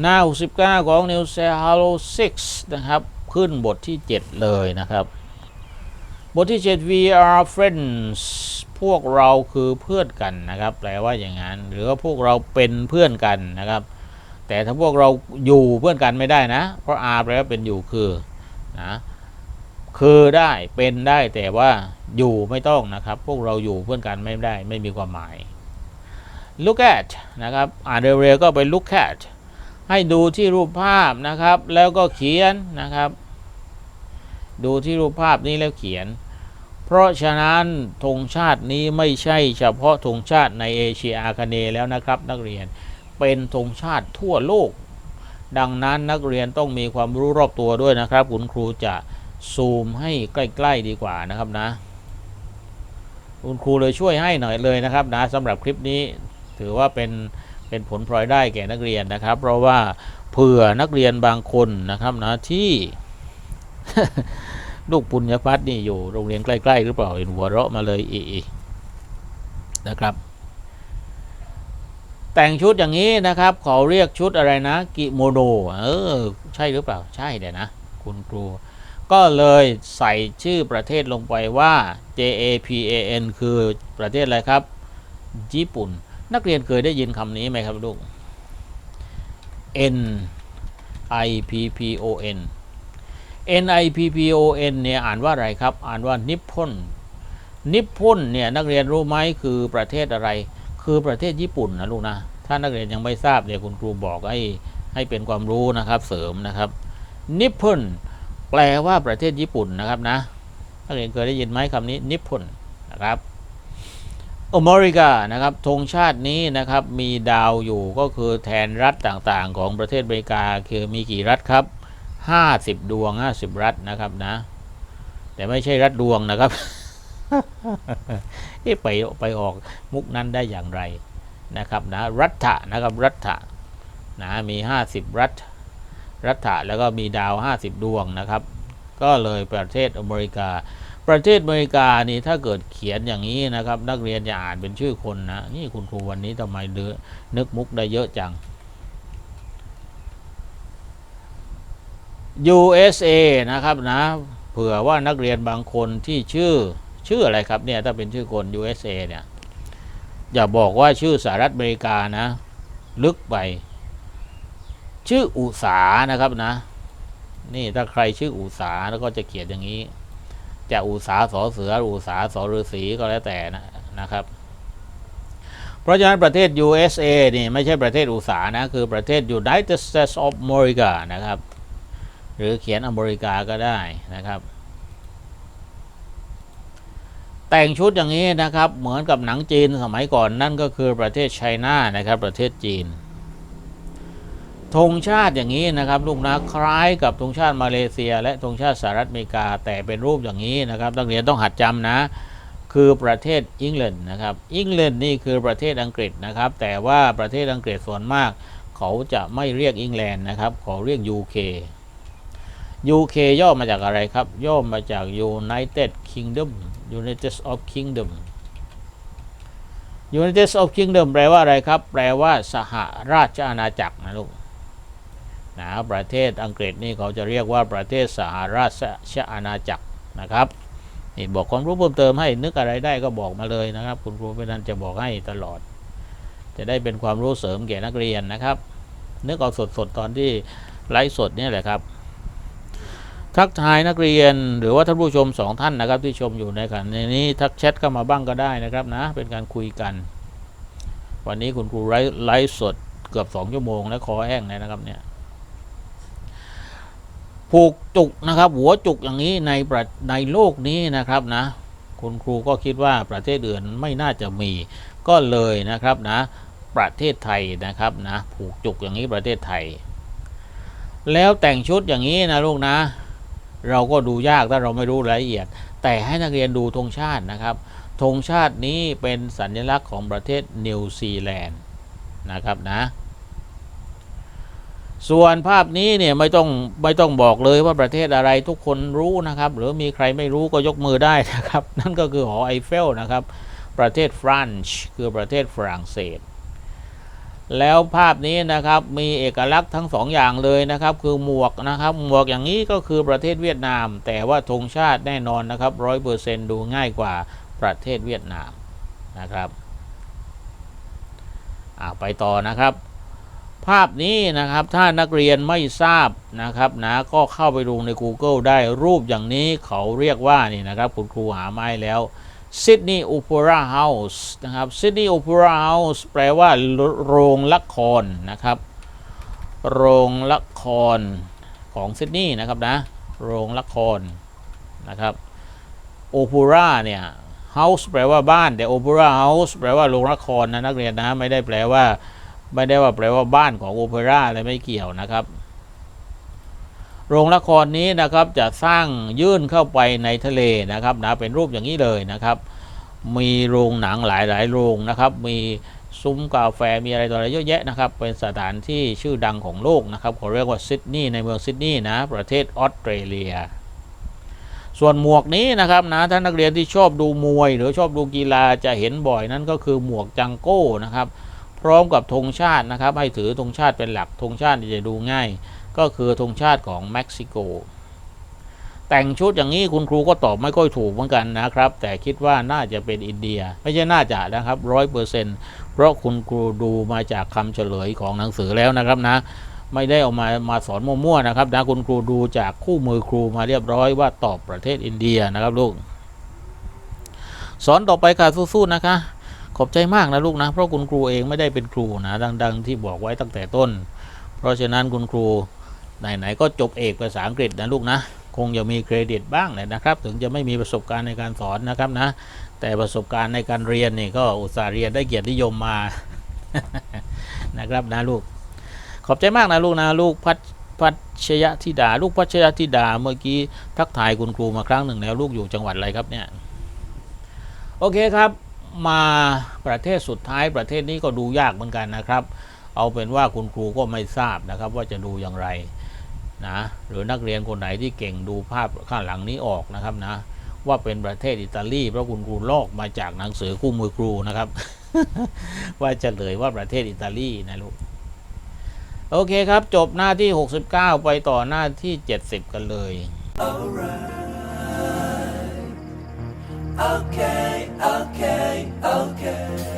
หน้า 69 ของ New s e h a l o 6 นะครับ ขึ้นบทที่ 7 เลยนะครับ บทที่ 7 we are friends พวกเราคือเพื่อนกันนะครับ แปลว่าอย่างนั้น หรือว่าพวกเราเป็นเพื่อนกันนะครับ แต่ถ้าพวกเราอยู่เพื่อนกันไม่ได้นะ เพราะ are แปลว่าเป็นอยู่คือนะคือได้เป็นได้แต่ว่าอยู่ไม่ต้องนะครับ พวกเราอยู่เพื่อนกันไม่ได้ไม่มีความหมาย look at นะครับ อ่านเร็วๆก็ไป look at ให้ดูที่รูปภาพนะครับ แล้วก็เขียนนะครับ ดูที่รูปภาพนี้แล้วเขียน เพราะฉะนั้นธงชาตินี้ไม่ใช่เฉพาะธงชาติในเอเชียอาคเนย์แล้วนะครับ นักเรียนเป็นธงชาติทั่วโลก ดังนั้นนักเรียนต้องมีความรู้รอบตัวด้วยนะครับ คุณครูจะซูมให้ใกล้ๆดีกว่านะครับนะ คุณครูเลยช่วยให้หน่อยเลยนะครับนะสำหรับคลิปนี้ ถือว่าเป็นเป็นผลพลอยได้แก่นักเรียนนะครับ เพราะว่าเผื่อนักเรียนบางคนนะครับนะที่ลูกปุญญพัฒน์นี่อยู่โรงเรียนใกล้ ๆ หรือเปล่าเห็นหัวเราะมาเลยอีนะครับ แต่งชุดอย่างนี้นะครับเขาเรียกชุดอะไรนะ กิโมโนเออใช่หรือเปล่าใช่เดี๋ยนะ คุณครู ก็เลยใส่ชื่อประเทศลงไปว่า J A P A N คือประเทศอะไรครับ ญี่ปุ่น นักเรียนเคยได้ยินคำนี้ไหมครับลูก N I P P O N N I P P O N เนี่ยอ่านว่าอะไรครับ อ่านว่านิปพนนิปพนเนี่ยนักเรียนรู้ไหมคือประเทศอะไร คือประเทศญี่ปุ่นนะลูกนะ ถ้านักเรียนยังไม่ทราบเดี๋ยวคุณครูบอกให้ให้เป็นความรู้นะครับเสริมนะครับ นิปพนแปลว่าประเทศญี่ปุ่นนะครับนะนักเรียนเคยได้ยินไหมคำนี้นิปพนนะครับ อเมริกานะครับธงชาตินี้นะครับมีดาวอยู่ก็คือแทนรัฐต่างๆ ของประเทศอเมริกาคือมีกี่รัฐครับ 50 ดวง 50 รัฐนะครับนะ แต่ไม่ใช่รัฐดวงนะครับไปไปออกมุกนั้นได้อย่างไรนะครับนะรัฐะนะครับรัฐะนะมี 50 รัฐ รัฐะแล้วก็มีดาว 50 ดวงนะครับ ก็เลยประเทศอเมริกา ประเทศอเมริกานี่ถ้าเกิดเขียนอย่างนี้นะครับ นักเรียนจะอ่านเป็นชื่อคนนะนี่คุณครูวันนี้ทำไมเดือนึกมุกได้เยอะจัง USA นะครับนะเผื่อว่านักเรียนบางคนที่ชื่อชื่ออะไรครับเนี่ยถ้าเป็นชื่อคน USA เนี่ยอย่าบอกว่าชื่อสหรัฐอเมริกานะ ลึกไป ชื่ออุสานะครับนะ นี่ถ้าใครชื่ออุสาแล้วก็จะเขียนอย่างนี้ จะอุสาสอเสืออุสาสอฤาษีก็แล้วแต่นะนะครับ เพราะฉะนั้นประเทศ USA นี่ไม่ใช่ประเทศอุสานะ คือประเทศ United States of America นะครับ หรือเขียนอเมริกาก็ได้นะครับ แต่งชุดอย่างนี้นะครับ เหมือนกับหนังจีนสมัยก่อนนั่นก็คือประเทศไชน่านะครับ ประเทศจีน ธงชาติอย่างนี้นะครับลูกนะคล้ายกับธงชาติมาเลเซีย และธงชาติสหรัฐอเมริกา แต่เป็นรูปอย่างนี้นะครับนักเรียนต้องหัดจำนะ คือประเทศอังกฤษนะครับอังกฤษนี่คือประเทศอังกฤษนะครับ แต่ว่าประเทศอังกฤษส่วนมาก เขาจะไม่เรียกอังกฤษนะครับเขาเรียก UK UK ย่อมาจากอะไรครับ ย่อมาจาก United Kingdom United of Kingdom United of Kingdom แปลว่าอะไรครับ แปลว่าสหราชอาณาจักรนะลูก นะประเทศอังกฤษนี่เขาจะเรียกว่าประเทศสหราชอาณาจักรนะครับนี่บอกความรู้เพิ่มเติมให้นึกอะไรได้ก็บอกมาเลยนะครับ คุณครูเป็นนั้นจะบอกให้ตลอด จะได้เป็นความรู้เสริมแก่นักเรียนนะครับ นึกเอาสดๆตอนที่ไลฟ์สดนี่แหละครับทักทายนักเรียนหรือว่าท่านผู้ชมสองท่านนะครับ ที่ชมอยู่ในขณะนี้ทักแชทเข้ามาบ้างก็ได้นะครับนะ เป็นการคุยกัน วันนี้คุณครูไลฟ์สดเกือบสองชั่วโมงแล้วคอแห้งเลยนะครับเนี่ย ผูกจุกนะครับ หัวจุกอย่างนี้ในประในโลกนี้นะครับนะ คุณครูก็คิดว่าประเทศอื่นไม่น่าจะมี ก็เลยนะครับนะ ประเทศไทยนะครับนะ ผูกจุกอย่างนี้ประเทศไทย แล้วแต่งชุดอย่างนี้นะลูกนะ เราก็ดูยากถ้าเราไม่รู้รายละเอียด แต่ให้นักเรียนดูธงชาตินะครับธงชาตินี้เป็นสัญลักษณ์ของประเทศนิวซีแลนด์นะครับนะ ส่วนภาพนี้เนี่ยไม่ต้องไม่ต้องบอกเลยว่าประเทศอะไรทุกคนรู้นะครับ หรือมีใครไม่รู้ก็ยกมือได้นะครับ นั่นก็คือหอไอเฟลนะครับ ประเทศฟรานซ์คือประเทศฝรั่งเศส แล้วภาพนี้นะครับมีเอกลักษณ์ทั้งสองอย่างเลยนะครับ คือหมวกนะครับ หมวกอย่างนี้ก็คือประเทศเวียดนาม แต่ว่าธงชาติแน่นอนนะครับร้อยเปอร์เซนดูง่ายกว่าประเทศเวียดนามนะครับไปต่อนะครับ ภาพนี้นะครับถ้านักเรียนไม่ทราบนะครับนะก็เข้าไปดูใน Google ได้รูปอย่างนี้เขาเรียกว่านี่นะครับคุณครูหาไมาให้แล้ว Sydney Opera House นะครับ Sydney Opera House แปลว่าโรงละครนะครับ โรงละครของซิดนีย์นะครับนะโรงละครนะครับ Opera เนี่ย House แปลว่าบ้านแต่ Opera House แปลว่าโรงละครนะนักเรียนนะไม่ได้แปลว่า ไม่ได้ว่าแปลว่าบ้านของโอเปร่าอะไรไม่เกี่ยวนะครับ โรงละครนี้นะครับจะสร้างยื่นเข้าไปในทะเลนะครับนะเป็นรูปอย่างนี้เลยนะครับ มีโรงหนังหลายหลายๆโรงนะครับ มีซุ้มกาแฟมีอะไรต่ออะไรเยอะแยะนะครับ เป็นสถานที่ชื่อดังของโลกนะครับเขาเรียกว่าซิดนีย์ในเมืองซิดนีย์นะประเทศออสเตรเลียส่วนหมวกนี้นะครับนะท่านนักเรียนที่ชอบดูมวย หรือชอบดูกีฬาจะเห็นบ่อยนั่นก็คือหมวกจังโก้นะครับ พร้อมกับธงชาตินะครับให้ถือธงชาติเป็นหลักธงชาติจะดูง่าย ก็คือธงชาติของเม็กซิโก แต่งชุดอย่างนี้คุณครูก็ตอบไม่ค่อยถูกเหมือนกันนะครับ แต่คิดว่าน่าจะเป็นอินเดีย ไม่ใช่น่าจะนะครับร้อยเปอร์เซ็นต์เพราะคุณครูดูมาจากคำเฉลยของหนังสือแล้วนะครับนะไม่ได้เอามามาสอนมั่วๆนะครับนะคุณครูดูจากคู่มือครูมาเรียบร้อยว่าตอบประเทศอินเดียนะครับลูกสอนต่อไปค่ะสู้ๆนะคะ ขอบใจมากนะลูกนะ เพราะคุณครูเองไม่ได้เป็นครูนะ ดัง ๆ ที่บอกไว้ตั้งแต่ต้น เพราะฉะนั้นคุณครูไหนๆก็จบเอกภาษาอังกฤษนะลูกนะ คงจะมีเครดิตบ้างแหละนะครับ ถึงจะไม่มีประสบการณ์ในการสอนนะครับนะ แต่ประสบการณ์ในการเรียนนี่ก็อุตส่าห์เรียนได้เกียรตินิยมมานะครับนะลูก ขอบใจมากนะลูกนะลูกพัชพัชยธิดา ลูกพัชยธิดาเมื่อกี้ทักทายคุณครูมาครั้งหนึ่งแล้วลูกอยู่จังหวัดอะไรครับเนี่ย โอเคครับ มาประเทศสุดท้ายประเทศนี้ก็ดูยากเหมือนกันนะครับ เอาเป็นว่าคุณครูก็ไม่ทราบนะครับว่าจะดูอย่างไรนะหรือนักเรียนคนไหนที่เก่งดูภาพข้างหลังนี้ออกนะครับนะว่าเป็นประเทศอิตาลีเพราะคุณครูลอกมาจากหนังสือคู่มือครูนะครับ ว่าจะเลยว่าประเทศอิตาลีนะลูกโอเคครับ จบหน้าที่ 69 ไปต่อหน้าที่ 70 กันเลย Okay, okay, okay.